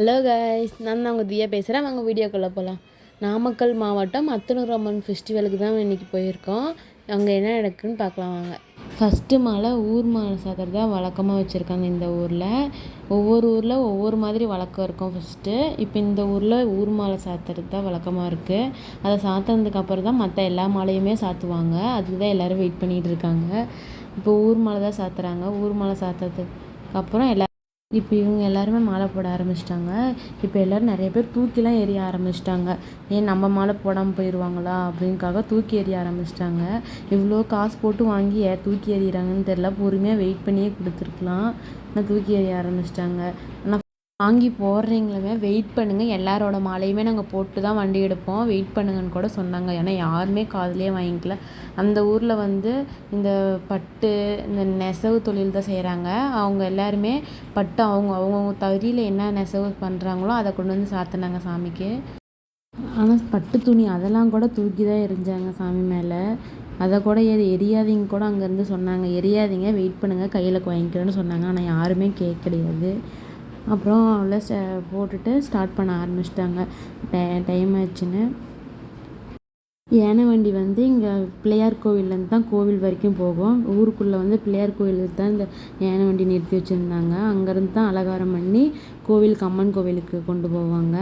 Hello guys நான் தான் அவங்க தியா பேசுகிறேன் அவங்க வீடியோக்குள்ளே போகலாம் நாமக்கல் மாவட்டம் அத்தனூர் அம்மன் ஃபெஸ்டிவலுக்கு தான் இன்றைக்கி போயிருக்கோம். அங்கே என்ன நடக்குன்னு பார்க்கலாம் வாங்க. ஃபஸ்ட்டு மாலை ஊர் மாலை சாதர் தான் வழக்கமாக வச்சுருக்காங்க இந்த ஊரில். ஒவ்வொரு ஊரில் ஒவ்வொரு மாதிரி வழக்கம் இருக்கும் ஃபஸ்ட்டு இப்போ இந்த ஊரில் ஊர் மாலை சாத்துறது தான் வழக்கமாக இருக்குது அதை சாத்தினதுக்கு அப்புறம் தான் மற்ற எல்லா மாலையுமே சாத்துவாங்க. அதுக்கு தான் எல்லோரும் வெயிட் பண்ணிகிட்டு இருக்காங்க. இப்போ ஊர் மாலை தான் சாத்துறாங்க. ஊர் மாலை சாத்துறதுக்கு அப்புறம் எல்லா இப்போ இவங்க எல்லாருமே மாலை போட ஆரம்பிச்சிட்டாங்க. இப்போ எல்லோரும் நிறைய பேர் தூக்கிலாம் எறிய ஆரம்பிச்சிட்டாங்க. ஏன் நம்ம மாலை போடாமல் போயிடுவாங்களா அப்படின்காக தூக்கி எறிய ஆரம்பிச்சிட்டாங்க. இவ்வளோ காசு போட்டு வாங்கி ஏன் தூக்கி எறிகிறாங்கன்னு தெரில பொறுமையாக வெயிட் பண்ணியே கொடுத்துருக்கலாம். ஆனால் தூக்கி எறிய ஆரம்பிச்சிட்டாங்க. ஆனால் வாங்கி போடுறீங்களுமே வெயிட் பண்ணுங்கள் எல்லாரோட மாலையுமே நாங்கள் போட்டு தான் வண்டி எடுப்போம். வெயிட் பண்ணுங்கன்னு கூட சொன்னாங்க. ஏன்னா யாருமே காதுலேயே வாங்கிக்கல. அந்த ஊரில் வந்து இந்த பட்டு இந்த நெசவு தொழில் தான் செய்கிறாங்க அவங்க எல்லாருமே பட்டு அவங்க அவங்கவுங்க தறியில் என்ன நெசவு பண்ணுறாங்களோ அதை கொண்டு வந்து சாத்தினாங்க சாமிக்கு. ஆனால் பட்டு துணி அதெல்லாம் கூட தூக்கி தான் எரிஞ்சாங்க சாமி மேலே. அதை கூட எது எரியாதீங்க கூட அங்கேருந்து சொன்னாங்க. எரியாதீங்க வெயிட் பண்ணுங்கள் கையில் வாங்கிக்கிறேன்னு சொன்னாங்க. ஆனால் யாருமே கேட்க கிடையாது அப்புறம் அவ்வளோ ச போட்டுட்டு ஸ்டார்ட் பண்ண ஆரம்பிச்சிட்டாங்க. டை டைம் ஆச்சுன்னு யானை வண்டி வந்து இங்கே பிள்ளையார் கோவில்லேருந்து தான் கோவில் வரைக்கும் போகும். ஊருக்குள்ளே வந்து பிள்ளையார் கோவிலுக்கு தான் இந்த யானை வண்டி நிறுத்தி வச்சுருந்தாங்க. அங்கேருந்து தான் அலங்காரம் பண்ணி கோவிலுக்கு அம்மன் கோவிலுக்கு கொண்டு போவாங்க.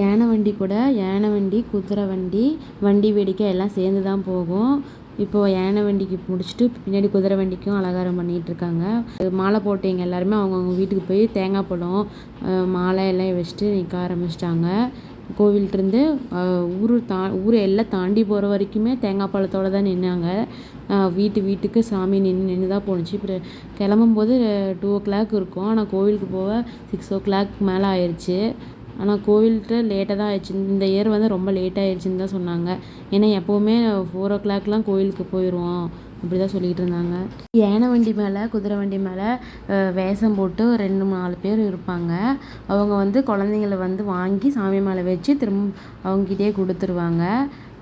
யானை வண்டி கூட யானை வண்டி குதிரை வண்டி வண்டி வேடிக்கை எல்லாம் சேர்ந்து தான் போகும். இப்போது யானை வண்டிக்கு முடிச்சுட்டு பின்னாடி குதிரை வண்டிக்கும் அலங்காரம் பண்ணிகிட்ருக்காங்க. மாலை போட்டவங்க எல்லாருமே அவங்கவுங்க வீட்டுக்கு போய் தேங்காய் பழம் மாலை எல்லாம் வச்சுட்டு நிற்க ஆரம்பிச்சிட்டாங்க. கோவில்கிட்டருந்து ஊர் தா ஊரை எல்லாம் தாண்டி போகிற வரைக்குமே தேங்காய் பழத்தோடு தான் நின்னாங்க. வீட்டு வீட்டுக்கு சாமி நின்று நின்று தான் போணுச்சு. இப்போ கிளம்பும்போது டூ ஓ கிளாக் இருக்கும். ஆனால் கோவிலுக்கு போக சிக்ஸ் ஓ கிளாக் மேலே ஆயிடுச்சு ஆனால் கோவில்கிட்ட லேட்டாக தான் ஆயிடுச்சு. இந்த இயர் வந்து ரொம்ப லேட் ஆயிடுச்சுன்னு தான் சொன்னாங்க. ஏன்னா எப்போவுமே ஃபோர் ஓ கிளாக்லாம் கோவிலுக்கு போயிடுவோம் அப்படி தான் சொல்லிகிட்டு இருந்தாங்க. யானை வண்டி மேலே குதிரை வண்டி மேலே வேஷம் போட்டு ரெண்டு நாலு பேர் இருப்பாங்க. அவங்க வந்து குழந்தைங்கள வந்து வாங்கி சாமி மேலே வச்சு திரும்ப அவங்ககிட்டயே கொடுத்துருவாங்க.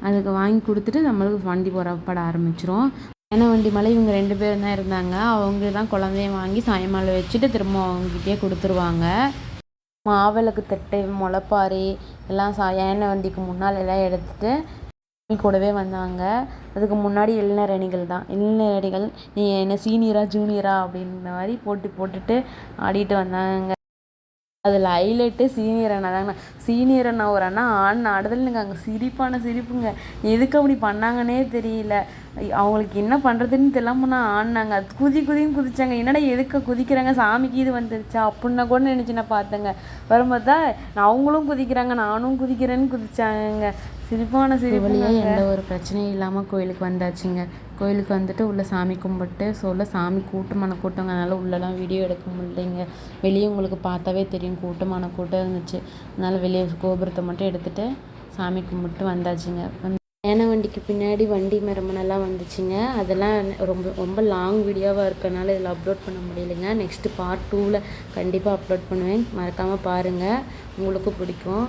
அதுக்கு வாங்கி கொடுத்துட்டு நம்மளுக்கு வண்டி புறப்பட ஆரம்பிச்சிரும். யானை வண்டி மேலே இவங்க ரெண்டு பேரும் தான் இருந்தாங்க. அவங்க தான் குழந்தைய வாங்கி சாமி வச்சுட்டு திரும்ப அவங்ககிட்டயே கொடுத்துருவாங்க. மாவிளக்கு தட்டு முளைப்பாரி எல்லாம் சா யானை வண்டிக்கு முன்னால் எல்லாம் எடுத்துகிட்டு கூடவே வந்தாங்க. அதுக்கு முன்னாடி இளைஞரணிகள் தான். இளைஞரணிகள் நீ என்ன சீனியரா ஜூனியரா அப்படின்ற மாதிரி போட்டி போட்டுட்டு ஆடிட்டு வந்தாங்க. அதில் ஹைலைட்டு சீனியர் அண்ணா தாங்கண்ணா. சீனியர் அண்ணா ஒரு அண்ணா ஆடின ஆடுதல் அங்கே சிரிப்பான சிரிப்புங்க. எதுக்கு அப்படி பண்ணாங்கன்னே தெரியல. அவங்களுக்கு என்ன பண்ணுறதுன்னு தெரியாமல் நான் ஆடினாங்க அது குதி குதின்னு குதிச்சாங்க. என்னடா எதுக்கு குதிக்கிறாங்க? சாமிக்கு இது வந்துருச்சா? அப்படின்னா கூட நினச்சி நான் பார்த்தேங்க. வரும்போது தான் அவங்களும் குதிக்கிறாங்க நானும் குதிக்கிறேன்னு குதிச்சாங்க சிரிப்பான சிரிப்பு எந்த ஒரு பிரச்சனையும் இல்லாமல் கோயிலுக்கு வந்தாச்சுங்க. கோயிலுக்கு வந்துட்டு உள்ளே சாமி கும்பிட்டு ஸோ உள்ள சாமி கூட்டமான கூட்டங்க அதனால் உள்ளெல்லாம் வீடியோ எடுக்க முடியலைங்க. வெளியே உங்களுக்கு பார்த்தாவே தெரியும் கூட்டமான கூட்டம் இருந்துச்சு. அதனால் வெளியே கோபுரத்தை மட்டும் எடுத்துகிட்டு சாமி கும்பிட்டு வந்தாச்சுங்க. யானை வண்டிக்கு பின்னாடி வண்டி மரமனெல்லாம் வந்துச்சுங்க. அதெல்லாம் ரொம்ப ரொம்ப லாங் வீடியோவாக இருக்கனால இதில் அப்லோட் பண்ண முடியலைங்க. நெக்ஸ்ட்டு பார்ட் டூவில் கண்டிப்பாக அப்லோட் பண்ணுவேன். மறக்காமல் பாருங்கள் உங்களுக்கும் பிடிக்கும்.